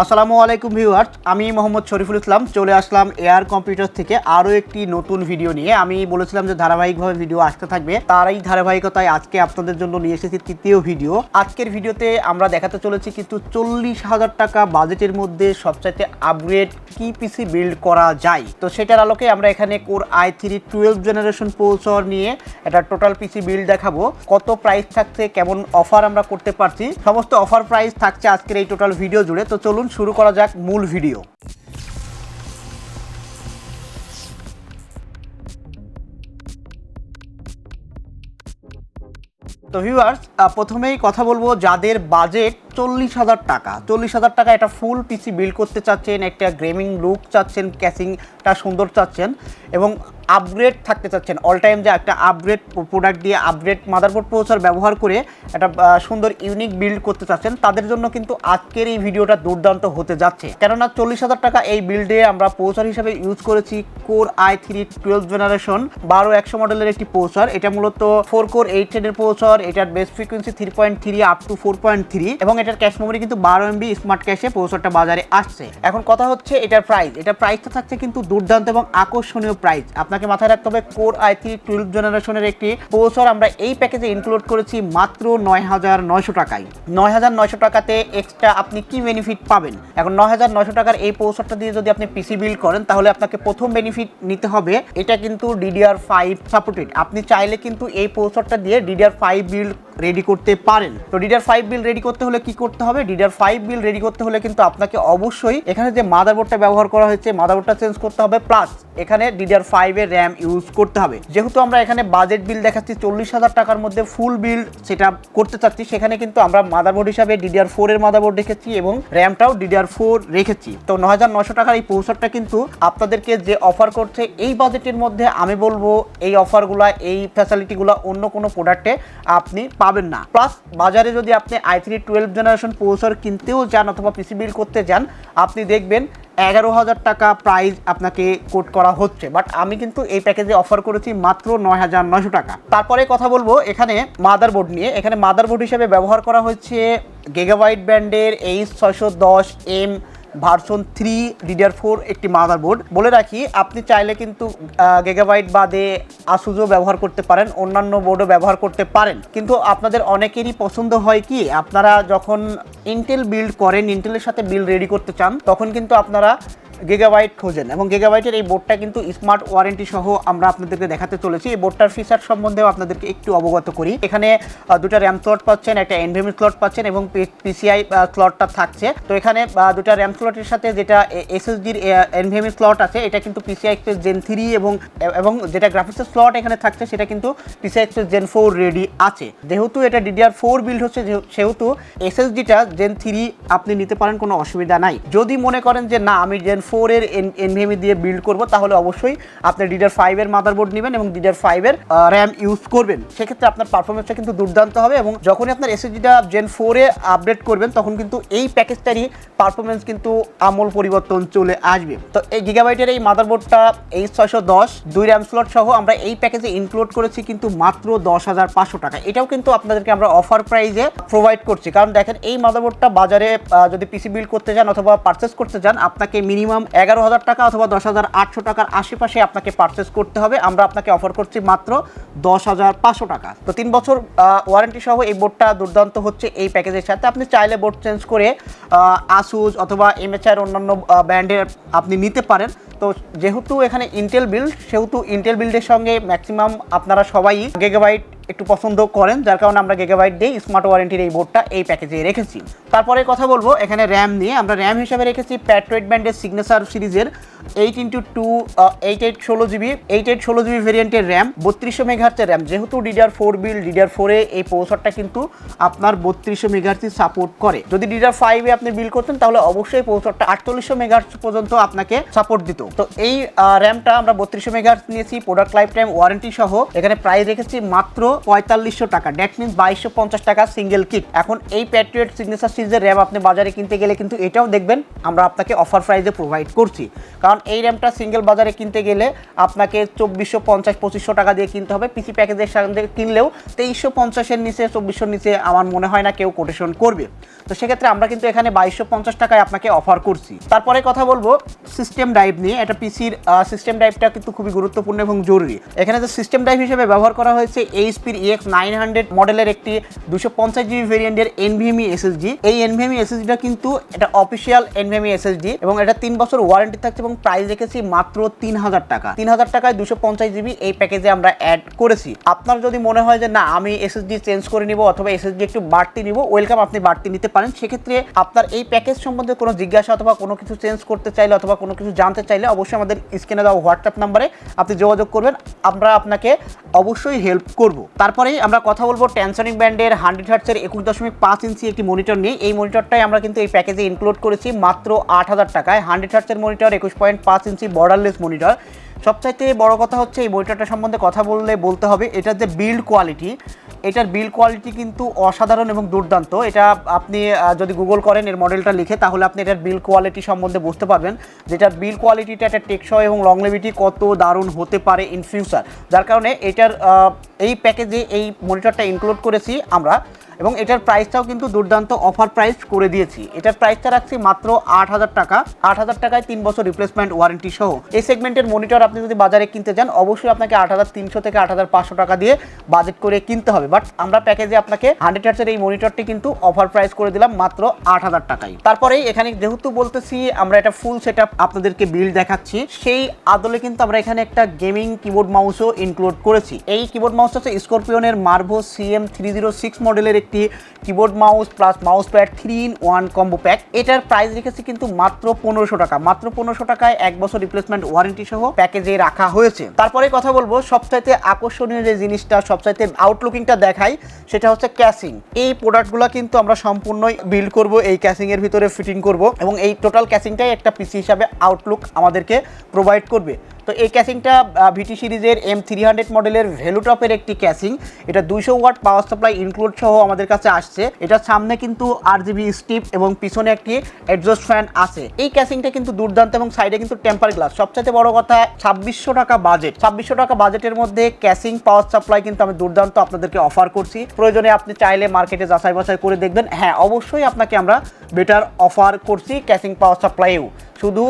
আসসালামু আলাইকুম ভিউয়ার্স, আমি মোহাম্মদ শরীফুল ইসলাম, চলে আসলাম এয়ার কম্পিউটার থেকে আরও একটি নতুন ভিডিও নিয়ে। আমি বলেছিলাম যে ধারাবাহিকভাবে ভিডিও আসতে থাকবে, তার এই ধারাবাহিকতায় আজকে আপনাদের জন্য নিয়ে এসেছি তৃতীয় ভিডিও। আজকের ভিডিওতে আমরা দেখাতে চলেছি কিন্তু চল্লিশ হাজার টাকা বাজেটের মধ্যে সবচাইতে আপগ্রেড কি পিসি বিল্ড করা যায়? তো সেটার আলোকে আমরা এখানে core I three twelve generation processor নিয়ে একটা টোটাল পিসি বিল্ড দেখাবো। কত প্রাইস থাকছে, কেমন অফার আমরা করতে পারছি, সমস্ত অফার প্রাইস থাকছে আজকের এই টোটাল ভিডিও জুড়ে। তো চলুন শুরু করা যাক মূল ভিডিও। তো ভিউয়ার্স প্রথমেই কথা বলব যাদের বাজেট চল্লিশ হাজার টাকা। চল্লিশ হাজার টাকা একটা ফুল পিসি বিল্ড করতে চাচ্ছেন, একটা গেমিং লুক চাচ্ছেন ক্যাসিংটা সুন্দর চাচ্ছেন এবং আপগ্রেড থাকতে চাচ্ছেন। অল টাইম যে একটা আপগ্রেড প্রোডাক্ট দিয়ে আপগ্রেড মাদারবোর্ড প্রসেসর ব্যবহার করে একটা সুন্দর ইউনিক বিল্ড করতে চাচ্ছেন, তাদের জন্য কিন্তু আজকের এই ভিডিওটা দুর্দান্ত হতে যাচ্ছে। কেননা চল্লিশ হাজার টাকা এই বিল্ডে আমরা প্রসেসর হিসেবে ইউজ করেছি core I three twelve generation বারো একশো মডেলের একটি প্রসেসর এটা মূলত ফোর কোর এইট টেনের প্রসেসর এটার base frequency three point three up to four point three এবং এটার ক্যাশ মেমোরি কিন্তু বারো এমবি স্মার্ট ক্যাশে প্রসেসরটা বাজারে আসছে। এখন কথা হচ্ছে এটার প্রাইস এটার প্রাইসটা থাকছে কিন্তু দুর্দান্ত এবং আকর্ষণীয় প্রাইস আপনাকে মাথায় রাখতে হবে কোর আই থ্রি টুয়েলভ জেনারেশনের একটি প্রসেসর আমরা এই প্যাকেজে ইনক্লুড করেছি মাত্র নয় হাজার নয়শো টাকায়। নয় হাজার নয়শো টাকাতে এক্সট্রা আপনি কি বেনিফিট পাবেন? এখন নয় হাজার নয়শো টাকার এই প্রসেসরটা দিয়ে যদি আপনি পিসি বিল্ড করেন, তাহলে আপনাকে প্রথম বেনিফিট নিতে হবে, এটা কিন্তু ডিডিআর ফাইভ সাপোর্টেড আপনি চাইলে কিন্তু এই প্রসেসরটা দিয়ে ডিডিআর ফাইভ বিল্ড রেডি করতে পারেন। তো ডিডিআর ফাইভ বিল রেডি করতে হলে কি করতে হবে? ডিডিআর ফাইভ বিল রেডি করতে হলে কিন্তু আপনাকে অবশ্যই এখানে যে মাদারবোর্ডটা ব্যবহার করা হয়েছে মাদারবোর্ডটা চেঞ্জ করতে হবে। প্লাস এখানে ডিডিআর ফাইভ এর র্যাম ইউজ করতে হবে। যেহেতু আমরা এখানে বাজেট বিল দেখাচ্ছি, চল্লিশ হাজার টাকার মধ্যে ফুল বিল সেটা করতে চাচ্ছি, সেখানে কিন্তু আমরা মাদারবোর্ড হিসাবে ডিডিআর ফোর এর মাদারবোর্ড রেখেছি এবং র্যামটাও ডিডিআর ফোর রেখেছি। তো ন হাজার নশো টাকার এই প্রসেসরটা কিন্তু আপনাদেরকে যে অফার করছে, এই বাজেটের মধ্যে আমি বলব, এই অফারগুলা এই ফ্যাসিলিটিগুলো অন্য কোনো প্রোডাক্টে আপনি পাবেন না। প্লাস বাজারে যদি আপনি I three twelve generation processor কিনতেও যান অথবা পিসি বিল করতে যান, আপনি দেখবেন এগারো হাজার টাকা প্রাইস আপনাকে কোট করা হচ্ছে। বাট আমি কিন্তু এই প্যাকেজে অফার করেছি মাত্র নয় হাজার নয়শো টাকা। তারপরে কথা বলব এখানে মাদারবোর্ড নিয়ে। এখানে মাদারবোর্ড হিসেবে ব্যবহার করা হচ্ছে গেগাবাইট ব্র্যান্ডের এইচ ছয়শো দশ M version three DDR four একটি মাদারবোর্ড বলে রাখি, আপনি চাইলে কিন্তু গেগাবাইট বাদে আসুজও ব্যবহার করতে পারেন, অন্যান্য বোর্ডও ব্যবহার করতে পারেন। কিন্তু আপনাদের অনেকেরই পছন্দ হয় কি, আপনারা যখন ইন্টেল বিল্ড করেন ইন্টেলের সাথে বিল রেডি করতে চান, তখন কিন্তু আপনারা গিগাবাইট খোঁজেন এবং গিগাবাইটের এই বোর্ডটা কিন্তু স্মার্ট ওয়ারেন্টি সহ আমরা আপনাদেরকে দেখাতে চলেছি। এই বোর্ডটার ফিচার সম্বন্ধেও আপনাদেরকে একটু অবগত করি। এখানে দুটো র্যাম স্লট পাচ্ছেন, একটা এনভিএমি স্লট পাচ্ছেন এবং পিসিআই স্লটটা থাকছে। তো এখানে দুটো র্যাম স্লটের সাথে যেটা এসএসডির এনভিএমি স্লট আছে, এটা কিন্তু পিসিআই এক্সপ্রেস জেন থ্রি এবং এবং যেটা গ্রাফিক্সের স্লট এখানে থাকছে, সেটা কিন্তু PCI express gen four ready আছে। যেহেতু এটা ডিডিআর ফোর বিল্ড হচ্ছে সেহেতু এসএসডিটা জেন থ্রি আপনি নিতে পারেন, কোনো অসুবিধা নাই। যদি মনে করেন যে না, আমি জেন ফোর এর এনভিএমি দিয়ে বিল্ড করব, তাহলে অবশ্যই আপনি ডিডার ফাইভ এর মাদারবোর্ড নেবেন এবং ডিডার ফাইভ এর র্যাম ইউজ করবেন। সেক্ষেত্রে আপনার পারফরমেন্সটা কিন্তু দুর্দান্ত হবে এবং যখনই আপনার এসএসডিটা জেন ফোরে আপডেট করবেন, তখন কিন্তু এই প্যাকেজটারই পারফরমেন্স কিন্তু আমল পরিবর্তন চলে আসবে। তো এই গিগাবাইটের এই মাদারবোর্ডটা এই ছয়শো দশ, দুই র্যাম স্লট সহ আমরা এই প্যাকেজে ইনক্লুড করেছি কিন্তু মাত্র দশ হাজার পাঁচশো টাকা। এটাও কিন্তু আপনাদেরকে আমরা অফার প্রাইজে প্রোভাইড করছি। কারণ দেখেন, এই মাদারবোর্ডটা বাজারে যদি পিসি বিল করতে যান অথবা পারচেস করতে যান, আপনাকে মিনিমাম এগারো হাজার টাকা অথবা দশ হাজার আটশো টাকার আশেপাশে আপনাকে পারচেস করতে হবে। আমরা আপনাকে অফার করছি মাত্র দশ হাজার পাঁচশো টাকা। তো তিন বছর ওয়ারেন্টি সহ এই বোর্ডটা দুর্দান্ত হচ্ছে এই প্যাকেজের সাথে। আপনি চাইলে বোর্ড চেঞ্জ করে আসুস অথবা এমএচআর অন্যান্য ব্র্যান্ডের আপনি নিতে পারেন। তো যেহেতু এখানে ইন্টেল বিল্ড সেহেতু ইন্টেল বিল্ডের সঙ্গে ম্যাক্সিমাম আপনারা সবাই গেগাবাইট একটু পছন্দ করেন, যার কারণে আমরা গেগাবাইট দিয়ে স্মার্ট ওয়ারেন্টির এই বোর্ডটা এই প্যাকেজে রেখেছি। তারপরে কথা বলব, এখানে র্যাম নিয়ে আমরা র্যাম হিসাবে রেখেছি প্যাট্রয়েড ব্যান্ডের সিগনেচার সিরিজের eight into two eight eight ষোলো জিবি এইট এইট ষোলো জিবি ভেরিয়েন্টের র্যাম বত্রিশশো মেঘার্চের র্যাম যেহেতু ডিডিআর ফোর বিল ডিডিআর ফোরে এই প্রসেসরটা কিন্তু আপনার বত্রিশশো মেঘার্চি সাপোর্ট করে। যদি ডিডিআর ফাইভে আপনি বিল করতেন, তাহলে অবশ্যই প্রসেসরটা আটচল্লিশশো মেঘার্চ পর্যন্ত আপনাকে সাপোর্ট দিত। তো এই র্যামটা আমরা বত্রিশশো মেঘার্চ নিয়েছি প্রোডাক্ট লাইফ টাইম ওয়ারেন্টি সহ। এখানে প্রাইস রেখেছি মাত্র পঁয়তাল্লিশশো টাকা। দ্যাট মিনস বাইশশো পঞ্চাশ টাকা সিঙ্গেল কিট এখন এই প্যাট্রিয়ট সিগনেচার সিরিজের র্যাম আপনি বাজারে কিনতে গেলে কিন্তু এটাও দেখবেন, আমরা আপনাকে অফার প্রাইসে প্রোভাইড করছি। কারণ এই র্যামটা সিঙ্গেল বাজারে কিনতে গেলে আপনাকে চব্বিশশো পঞ্চাশ, পঁচিশশো টাকা দিয়ে কিনতে হবে। পিসি প্যাকেজের সাথে কিনলেও তেইশশো পঞ্চাশের নিচে, চব্বিশশোর নিচে আমার মনে হয় না কেউ কোটেশন করবে। তো সেক্ষেত্রে আমরা কিন্তু এখানে বাইশশো পঞ্চাশ টাকায় আপনাকে অফার করছি। তারপরে কথা বলব সিস্টেম ড্রাইভ নিয়ে। এটা পিসির সিস্টেম ড্রাইভটা কিন্তু খুবই গুরুত্বপূর্ণ এবং জরুরি। এখানে যে সিস্টেম ড্রাইভ হিসেবে ব্যবহার করা হয়েছে এইচপির ইএক্স নাইন হান্ড্রেড মডেলের একটি দুশো পঞ্চাশ জিবি ভেরিয়েন্টের এনভিএমই এসএসডি এই এনভিএমই এসএসডিটা কিন্তু এটা অফিসিয়াল এনভিএমই এসএসডি এবং এটা তিন বছর ওয়ারেন্টি থাকছে এবং প্রাইস রেখেছি মাত্র তিন হাজার টাকা। তিন হাজার টাকায় দুশো পঞ্চাশ জিবি এই প্যাকেজে আমরা অ্যাড করেছি। আপনার যদি মনে হয় যে, না, আমি এসএসডি চেঞ্জ করে নিব অথবা এসএসডি একটু বাড়তি নিব ওয়েলকাম আপনি বাড়তি নিতে পারেন। সেক্ষেত্রে আপনার এই প্যাকেজ সম্বন্ধে কোনো জিজ্ঞাসা অথবা কোনো কিছু চেঞ্জ করতে চাইলে অথবা কোনো কিছু জানতে চাইলে অবশ্যই আমাদের স্ক্রিনে দেওয়া হোয়াটসঅ্যাপ নাম্বারে আপনি যোগাযোগ করবেন। আমরা আপনাকে অবশ্যই হেল্প করব। তারপরেই আমরা কথা বলব ট্যানসনিক ব্র্যান্ডের হান্ড্রেড হার্টসের একুশ দশমিক পাঁচ ইঞ্চি একটি মনিটর নিয়ে। এই মনিটরটাই আমরা কিন্তু এই প্যাকেজে ইনক্লুড করেছি মাত্র আট হাজার টাকায়। হান্ড্রেড হার্টসের মনিটর একুশ পয়েন্ট পাঁচ ইঞ্চি বর্ডারলেস মনিটর সবচাইতে বড় কথা হচ্ছে এই মনিটরটা সম্বন্ধে কথা বললে বলতে হবে, এটার যে বিল্ড কোয়ালিটি এটার বিল কোয়ালিটি কিন্তু অসাধারণ এবং দুর্দান্ত। এটা আপনি যদি গুগল করেন, এর মডেলটা লিখে, তাহলে আপনি এটার বিল কোয়ালিটি সম্বন্ধে বুঝতে পারবেন যেটার বিল কোয়ালিটিটা একটা টেকসই এবং লং লংলেভিটি কত দারুণ হতে পারে ইন ফিউচার যার কারণে এটার এই প্যাকেজে এই মনিটরটা ইনক্লুড করেছি আমরা। এবং এটার প্রাইসটাও কিন্তু দুর্দান্ত অফার প্রাইস করে দিয়েছি। এটার প্রাইসটা রাখছি মাত্র আট হাজার টাকা। আট হাজার টাকায় তিন বছর রিপ্লেসমেন্ট ওয়ারেন্টি সহ। এই সেগমেন্টের মনিটর আপনি যদি বাজারে কিনতে যান অবশ্যই আপনাকে আট হাজার তিনশো থেকে আট হাজার পাঁচশো টাকা দিয়ে বাজেট করে কিনতে হবে। বাট আমরা প্যাকেজে আপনাকে হান্ড্রেড হার্টসের এই মনিটরটি কিন্তু অফার প্রাইস করে দিলাম মাত্র আট হাজার টাকায়। তারপরে এখানে যেহেতু বলতেছি, আমরা এটা ফুল সেট আপনাদেরকে বিল দেখাচ্ছি। সেই আদলে কিন্তু আমরা এখানে একটা গেমিং কিবোর্ড মাউসও ইনক্লুড করেছি। এই কিবোর্ড মাউস হচ্ছে স্করপিওনের Marvo CM three zero six মডেলের একটি keyboard mouse plus mouse pad three in one combo pack এটার প্রাইস রেখেছি কিন্তু মাত্র পনেরোশো টাকা। মাত্র পনেরোশো টাকায় এক বছর রিপ্লেসমেন্ট ওয়ারেন্টি সহ প্যাকেজে রাখা হয়েছে। তারপরে কথা বলব, সবচাইতে আকর্ষণীয় যে জিনিসটা, সবচাইতে আউটলুকিংটা দেখাই, সেটা হচ্ছে ক্যাসিং এই প্রোডাক্টগুলো কিন্তু আমরা সম্পূর্ণই বিল্ড করব, এই ক্যাসিং এর ভিতরে ফিটিং করব এবং এই টোটাল ক্যাসিংটাই একটা পিসি হিসাবে আউটলুক আমাদেরকে প্রোভাইড করবে। তো এই ক্যাসিংটা ভিটি সিরিজের এম থ্রি হান্ড্রেড মডেলের ভ্যালুটপের একটি ক্যাসিং এটা দুইশো ওয়াট পাওয়ার সাপ্লাই ইনক্লুড সহ আমাদের কাছে আসছে। এটার সামনে কিন্তু আর জিবি স্টিপ এবং পিছনে একটি এডজস্ট ফ্যান আছে। এই ক্যাসিংটা কিন্তু দুর্দান্ত এবং সাইডে কিন্তু টেম্পার গ্লাস সবচেয়ে বড় কথা, ছাব্বিশশো টাকা বাজেট ছাব্বিশশো টাকা বাজেটের মধ্যে ক্যাসিং পাওয়ার সাপ্লাই কিন্তু আমি দুর্দান্ত আপনাদেরকে অফার করছি। প্রয়োজনে আপনি চাইলে মার্কেটে যাচাই বাছাই করে দেখবেন। হ্যাঁ অবশ্যই আপনাকে আমরা বেটার অফার করছি ক্যাসিং পাওয়ার সাপ্লাইও শুধু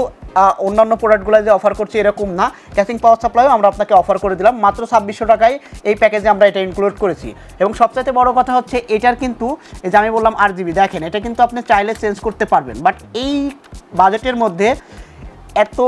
অন্যান্য প্রোডাক্টগুলো যে অফার করছি এরকম না। ক্যাশিং পাওয়ার সাপ্লাইও আমরা আপনাকে অফার করে দিলাম। মাত্র ছাব্বিশশো টাকায় এই প্যাকেজে আমরা এটা ইনক্লুড করেছি। এবং সবচাইতে বড় কথা হচ্ছে, এটার কিন্তু এই যে আমি বললাম আর জিবি দেখেন, এটা কিন্তু আপনি চাইলে চেঞ্জ করতে পারবেন। বাট এই বাজেটের মধ্যে এত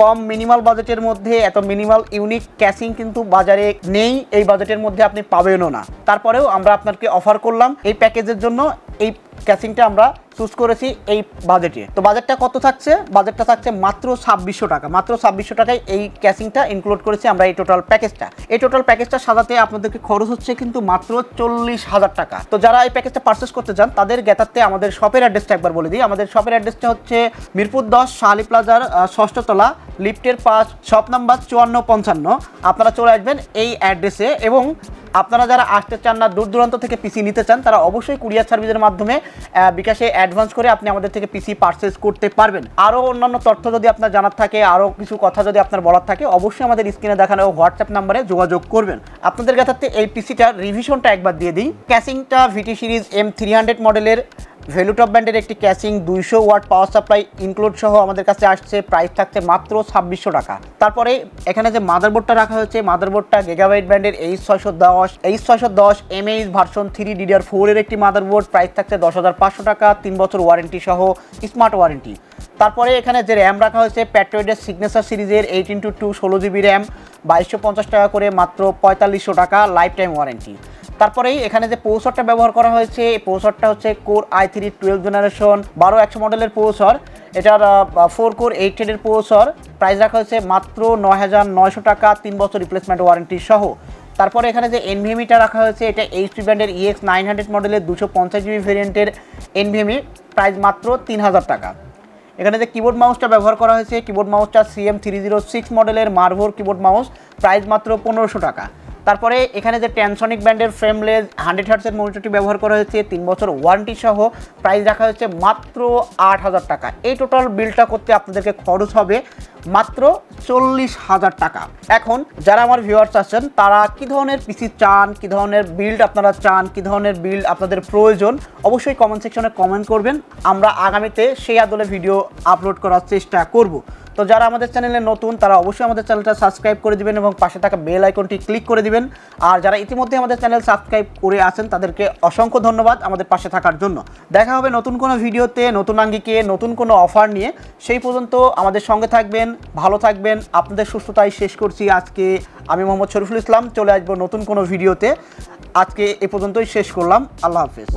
কম মিনিমাল বাজেটের মধ্যে, এত মিনিমাল ইউনিক ক্যাশিং কিন্তু বাজারে নেই, এই বাজেটের মধ্যে আপনি পাবেনও না। তারপরেও আমরা আপনাকে অফার করলাম, এই প্যাকেজের জন্য এই ক্যাশিংটা আমরা চুজ করেছি এই বাজেটে তো বাজেটটা কত থাকছে? বাজেটটা থাকছে মাত্র ছাব্বিশশো টাকা। মাত্র ছাব্বিশশো টাকায় এই ক্যাশিংটা ইনক্লুড করেছি আমরা এই টোটাল প্যাকেজটা এই টোটাল প্যাকেজটা সাজাতে আপনাদেরকে খরচ হচ্ছে কিন্তু মাত্র চল্লিশ হাজার টাকা। তো যারা এই প্যাকেজটা পারচেস করতে চান, তাদের জ্ঞাতার্থে আমাদের শপের অ্যাড্রেসটা একবার বলে দিই। আমাদের শপের অ্যাড্রেসটা হচ্ছে মিরপুর দশ শাহালি প্লাজার ষষ্ঠতলা লিফটের পাঁচ শপ নাম্বার চুয়ান্ন পঞ্চান্ন। আপনারা চলে আসবেন এই অ্যাড্রেসে এবং আপনারা যারা আসতে চান না, দূর দূরান্ত থেকে পিসি নিতে চান, তারা অবশ্যই কুরিয়ার সার্ভিসের মাধ্যমে বিকাশে অ্যাডভান্স করে আপনি আমাদের থেকে পিসি পারচেস করতে পারবেন। আরও অন্যান্য তথ্য যদি আপনার জানার থাকে, আরও কিছু কথা যদি আপনার বলার থাকে, অবশ্যই আমাদের স্ক্রিনে দেখানো হোয়াটসঅ্যাপ নাম্বারে যোগাযোগ করবেন। আপনাদের কাছে এই পিসিটার রিভিশনটা একবার দিয়ে দিই। ক্যাসিংটা VT series M three hundred মডেলের ভ্যালুটপ ব্যান্ডের একটি ক্যাসিং দুইশো ওয়াট পাওয়ার সাপ্লাই ইনক্লুড সহ আমাদের কাছে আসছে। প্রাইস থাকছে মাত্র ছাব্বিশশো টাকা। তারপরে এখানে যে মাদারবোর্ডটা রাখা হয়েছে মাদারবোর্ডটা গেগাবাইট ব্র্যান্ডের এইচ ছয়শো দশ এইচ ছয়শো দশ এমএইচ ভার্সন থ্রি ডিডিআর ফোরের একটি মাদারবোর্ড প্রাইস থাকছে দশ হাজার পাঁচশো টাকা, তিন বছর ওয়ারেন্টি সহ স্মার্ট ওয়ারেন্টি তারপরে এখানে যে র্যাম রাখা হয়েছে প্যাট্রয়েডের সিগনেচার সিরিজের এইট ইন্টু টু ষোলো জিবি র্যাম বাইশশো পঞ্চাশ টাকা করে মাত্র পঁয়তাল্লিশশো টাকা লাইফ টাইম ওয়ারেন্টি তারপরেই এখানে যে প্রসেসরটা ব্যবহার করা হয়েছে, এই প্রসেসরটা হচ্ছে core I three twelve generation বারো একশো মডেলের প্রসেসর এটার ফোর কোর এইট টেনের প্রসেসর প্রাইস রাখা হয়েছে মাত্র নয় হাজার নয়শো টাকা, তিন বছর রিপ্লেসমেন্ট ওয়ারেন্টি সহ। তারপরে এখানে যে এনভিএমিটা রাখা হয়েছে, এটা এইচ এইচপি ব্র্যান্ডের ইএক্স নাইন হান্ড্রেড মডেলের দুশো পঞ্চাশ জিবি ভেরিয়েন্টের এনভিএমি প্রাইস মাত্র তিন হাজার টাকা। এখানে যে কিবোর্ড মাউসটা ব্যবহার করা হয়েছে কিবোর্ড মাউসটা সিএম থ্রি জিরো সিক্স মডেলের মার্ভোর কিবোর্ড মাউস প্রাইস মাত্র পনেরোশো টাকা। তারপরে এখানে যে ট্যানসনিক ব্র্যান্ডের ফ্রেমলেস হান্ড্রেড হার্টসের মনিটরটি ব্যবহার করা হয়েছে, তিন বছর ওয়ারেন্টি সহ প্রাইস রাখা হয়েছে মাত্র আট হাজার টাকা। এই টোটাল বিলটা করতে আপনাদেরকে খরচ হবে মাত্র চল্লিশ হাজার টাকা। এখন যারা আমার ভিউয়ার্স আছেন, তারা কি ধরনের পিসি চান, কি ধরনের বিল্ড আপনারা চান, কি ধরনের বিল্ড আপনাদের প্রয়োজন, অবশ্যই কমেন্ট সেকশনে কমেন্ট করবেন। আমরা আগামীতে সেই আদলে ভিডিও আপলোড করার চেষ্টা করব। তো যারা আমাদের চ্যানেলে নতুন, তারা অবশ্যই আমাদের চ্যানেলটা সাবস্ক্রাইব করে দিবেন এবং পাশে থাকা বেল আইকনটি ক্লিক করে দিবেন। আর যারা ইতিমধ্যে আমাদের চ্যানেল সাবস্ক্রাইব করে আছেন, তাদেরকে অসংখ্য ধন্যবাদ আমাদের পাশে থাকার জন্য। দেখা হবে নতুন কোনো ভিডিওতে, নতুন আঙ্গিকে, নতুন কোনো অফার নিয়ে। সেই পর্যন্ত আমাদের সঙ্গে থাকবেন, ভালো থাকবেন, আপনাদের সুস্থতাই শেষ করছি আজকে। আমি মোহাম্মদ শরীফুল ইসলাম, চলে আসব নতুন কোনো ভিডিওতে। আজকে এ পর্যন্তই শেষ করলাম। আল্লাহ হাফেজ।